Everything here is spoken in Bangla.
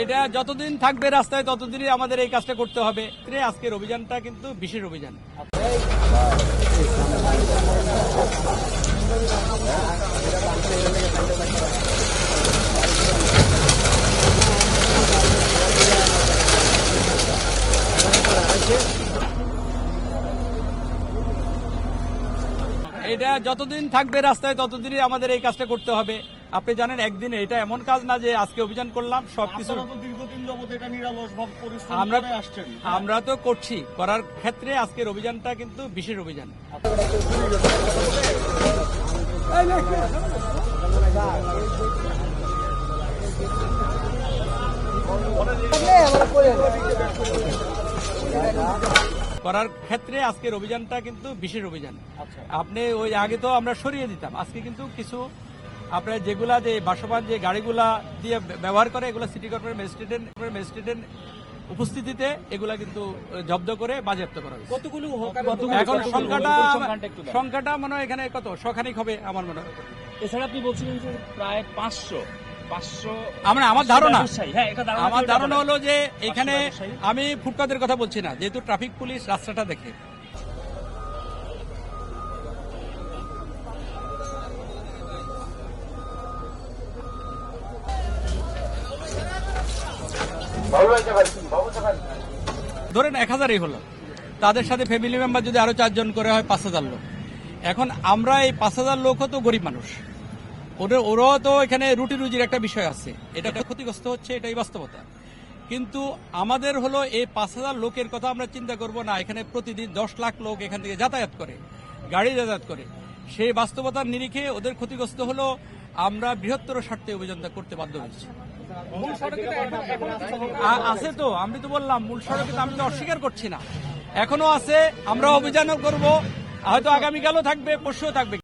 এটা যতদিন থাকবে রাস্তায়, ততদিনই আমাদের এই কাজটা করতে হবে। আজকের অভিযানটা কিন্তু বিশেষ অভিযান। এটা যতদিন থাকবে রাস্তায়, ততদিনই আমাদের এই কাজটা করতে হবে। আপনি জানেন একদিনে এটা এমন কাজ না যে আজকে অভিযান করলাম সবকিছু আমরা তো করছি করার ক্ষেত্রে আজকের অভিযানটা কিন্তু বিশেষ অভিযান। করার ক্ষেত্রে আজকের অভিযানটা কিন্তু বিশেষ অভিযান। আচ্ছা। আপনি ওই আগে তো আমরা সরিয়ে দিতাম আজকে কিন্তু কিছু আপনার যেগুলা যে বাসবান যে গাড়িগুলা দিয়ে ব্যবহার করে এগুলো সিটি কর্পোরেট ম্যাজিস্ট্রেটের ম্যাজিস্ট্রেটের উপস্থিতিতে এগুলা কিন্তু জব্দ করে বাজেয়াপ্ত করা হয়েছে। কতগুলো এখন সংখ্যাটা সংখ্যাটা মনে হয় এখানে কত? শখানিক হবে আমার মনে হয়। এছাড়া আপনি বলছিলেন যে প্রায় পাঁচশো আমরা আমার ধারণা হ্যাঁ আমার ধারণা হলো যে এখানে আমি ফুটপাতের কথা বলছি না যেহেতু ট্রাফিক পুলিশ রাস্তাটা দেখে। ধরেন এক হাজারই হলো। তাদের সাথে ফ্যামিলি মেম্বার যদি আরও চারজন করে হয় পাঁচ হাজার লোক। এখন আমরা এই পাঁচ হাজার লোকও তো গরিব মানুষ। ওদের, ওরাও তো এখানে রুটি রুজির একটা বিষয় আছে। এটা ক্ষতিগ্রস্ত হচ্ছে, এটাই বাস্তবতা। কিন্তু আমাদের হলো এই পাঁচ হাজার লোকের কথা আমরা চিন্তা করব না। এখানে প্রতিদিন দশ লাখ লোক এখান থেকে যাতায়াত করে, গাড়ি যাতায়াত করে। সেই বাস্তবতার নিরিখে ওদের ক্ষতিগ্রস্ত হলো আমরা বৃহত্তর স্বার্থে অভিযানটা করতে বাধ্য হয়েছি। আছে তো, আমি তো বললাম, মূল সড়কে আমি তো অস্বীকার করছি না। এখনও আছে, আমরা অভিযানও করব। হয়তো আগামীকালও থাকবে, পরশুও থাকবে